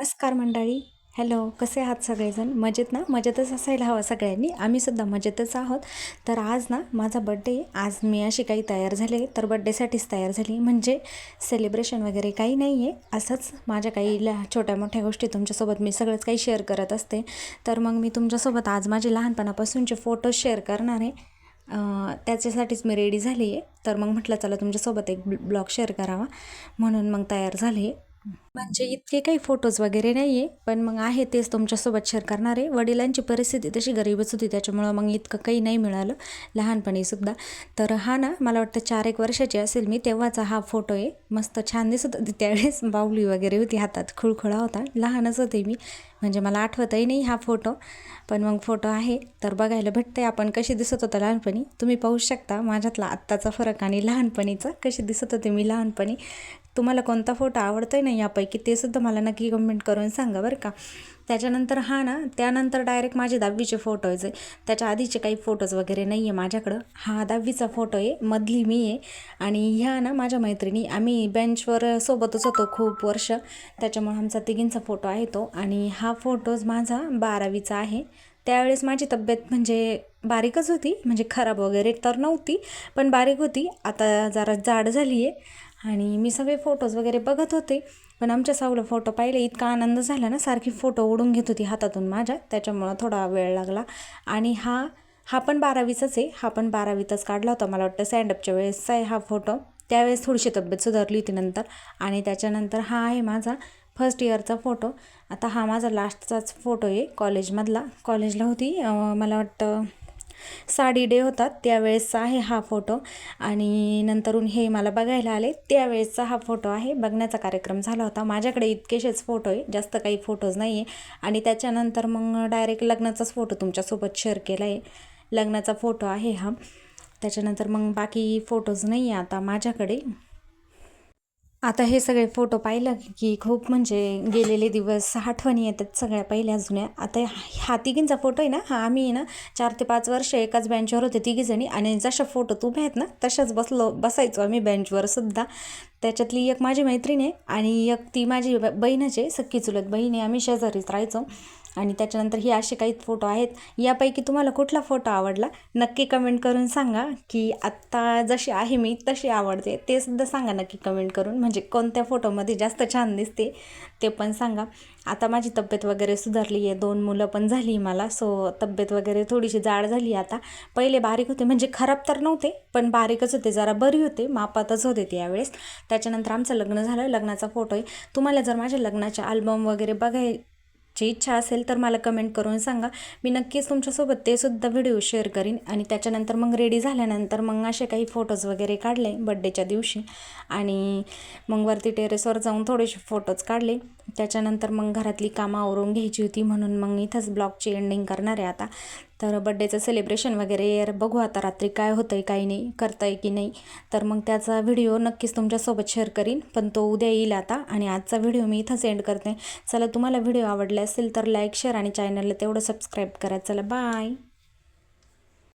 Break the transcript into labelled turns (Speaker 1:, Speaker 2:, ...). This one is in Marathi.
Speaker 1: नमस्कार मंडळी. हॅलो कसे आहात सगळेजण? मजेत ना? मजेतच असायला हवं सगळ्यांनी. आम्हीसुद्धा मजेतच आहोत. तर आज ना माझा बड्डे आज मी अशी काही तयार झाले तर बड्डेसाठीच तयार झाली म्हणजे सेलिब्रेशन वगैरे काही नाही आहे असंच माझ्या काही ल छोट्या मोठ्या गोष्टी तुमच्यासोबत मी सगळंच काही शेअर करत असते. तर मग मी तुमच्यासोबत आज माझे लहानपणापासूनचे फोटो शेअर करणार आहे. त्याच्यासाठीच मी रेडी झाली आहे. तर मग म्हटलं चला तुमच्यासोबत एक ब्लॉग शेअर करावा. म्हणून मग तयार झाली म्हणजे इतके काही फोटोज वगैरे नाही आहे पण मग आहे तेच तुमच्यासोबत शेअर करणार. आहे वडिलांची परिस्थिती तशी गरीबच होती त्याच्यामुळं मग इतकं काही नाही मिळालं लहानपणीसुद्धा तर हा ना मला वाटतं चार एक वर्षाची असेल मी तेव्हाचा हा फोटो आहे. मस्त छान दिसत होती त्यावेळेस बाऊली वगैरे होती हातात खुळखुळा होता. लहानच होते मी म्हणजे मला आठवतही नाही हा फोटो पण मग फोटो आहे तर बघायला भेटते आपण कशी दिसत होतं लहानपणी तुम्ही पाहू शकता. माझ्यातला आत्ताचा फरक आणि लहानपणीचा कशी दिसत होते मी लहानपणी. तुम्हाला कोणता फोटो आवडतोय नाही आपण यापैकी ते सुद्धा मला नक्की कमेंट करून सांगा बरं का. त्याच्यानंतर हा ना त्यानंतर डायरेक्ट माझे दहावीचे फोटोज आहे. त्याच्या आधीचे काही फोटोज वगैरे नाही आहे माझ्याकडं. हा दहावीचा फोटो आहे मधली मी आहे. आणि ह्या ना माझ्या मैत्रिणी आम्ही बेंचवर सोबतच होतो खूप वर्ष. त्याच्यामुळे आमचा तिघींचा फोटो आहे तो. आणि हा फोटोज माझा बारावीचा आहे. त्यावेळेस माझी तब्येत म्हणजे बारीकच होती. म्हणजे खराब वगैरे तर नव्हती पण बारीक होती. आता जरा जाड झाली आहे आणि मी सगळे फोटोज वगैरे बघत होते पण आमच्या सावलं फोटो पाहिले इतका आनंद झाला ना सारखी फोटो ओढून घेत होती हातातून माझ्या त्याच्यामुळं थोडा वेळ लागला. आणि हा हा पण बारावीचाच आहे हा पण बारावीतच काढला होता मला वाटतं स्टँडअपच्या वेळेसचा आहे हा फोटो त्यावेळेस थोडीशी तब्येत सुधारली होती नंतर आणि त्याच्यानंतर हा आहे माझा फर्स्ट इयरचा फोटो आता हा माझा लास्टचाच फोटो आहे कॉलेजमधला कॉलेजला होती मला वाटतं साडी डे होता त्यावेळेसचा आहे हा फोटो. आणि नंतरून हे मला बघायला आले त्यावेळेसचा हा फोटो आहे. बघण्याचा कार्यक्रम झाला होता. माझ्याकडे इतकेसेच फोटो आहे जास्त काही फोटोज नाही आहे आणि त्याच्यानंतर मग डायरेक्ट लग्नाचाच फोटो तुमच्यासोबत शेअर केला आहे लग्नाचा फोटो आहे हा. त्याच्यानंतर मग बाकी फोटोज नाही आहे आता माझ्याकडे. आता हे सगळे फोटो पाहिलं की खूप म्हणजे गेलेले दिवस आठवणी येतात सगळ्या पहिल्या जुन्या. आता हा तिघींचा फोटो आहे ना हा आम्ही आहे ना चार ते पाच वर्ष एकाच बेंचवर होते तिघीजणी आणि जशा फोटो तुम्ही आहेत ना तशाच बसलो बसायचो आम्ही बेंचवर सुद्धा. त्याच्यातली एक माझी मैत्रीण आहे आणि एक ती माझी ब- आहे सख्खी चुलत बहीण आहे. आम्ही शेजारीच राहायचो. आणि त्याच्यानंतर हे असे काही फोटो आहेत. यापैकी तुम्हाला कुठला फोटो आवडला? नक्की कमेंट करून सांगा की आत्ता जशी आहे मी तशी आवडते. ते सुद्धा सांगा नक्की कमेंट करून. म्हणजे कोणत्या फोटोमध्ये जास्त छान दिसते ते पण सांगा. आता माझी तब्येत वगैरे सुधारली आहे. दोन मुलं पण झाली मला. सो तब्येत वगैरे थोडीशी जाड झाली आता. पहिले बारीक होते म्हणजे खराब तर नव्हते पण बारीकच होते. जरा बरी होते मापातच होते ते यावेळेस. त्याच्यानंतर आमचं लग्न झालं. लग्नाचा फोटो आहे. तुम्हाला जर माझ्या लग्नाचे अल्बम वगैरे बघाय ची इच्छा असेल तर मला कमेंट करून सांगा. मी नक्कीच तुमच्यासोबत ते सुद्धा व्हिडिओ शेअर करीन. आणि त्याच्यानंतर मग रेडी झाल्यानंतर मग असे काही फोटोज वगैरे काढले बड्डेच्या दिवशी. आणि मग वरती टेरेसवर जाऊन थोडेसे फोटोज काढले. त्याच्यानंतर मग घरातली कामं आवरून घ्यायची होती म्हणून मग इथंच ब्लॉगची एंडिंग करणार आहे आता. तर बड्डेचं सेलिब्रेशन वगैरे यार बघू आता रात्री काय होतं आहे काही नाही करता आहे की नाही. तर मग त्याचा व्हिडिओ नक्कीच तुमच्यासोबत शेअर करीन पण तो उद्या येईल आता आणि आजचा व्हिडिओ मी इथंच एंड करते. चला तुम्हाला व्हिडिओ आवडला असेल तर लाईक शेअर आणि चॅनलला तेवढं सबस्क्राईब करा. चला बाय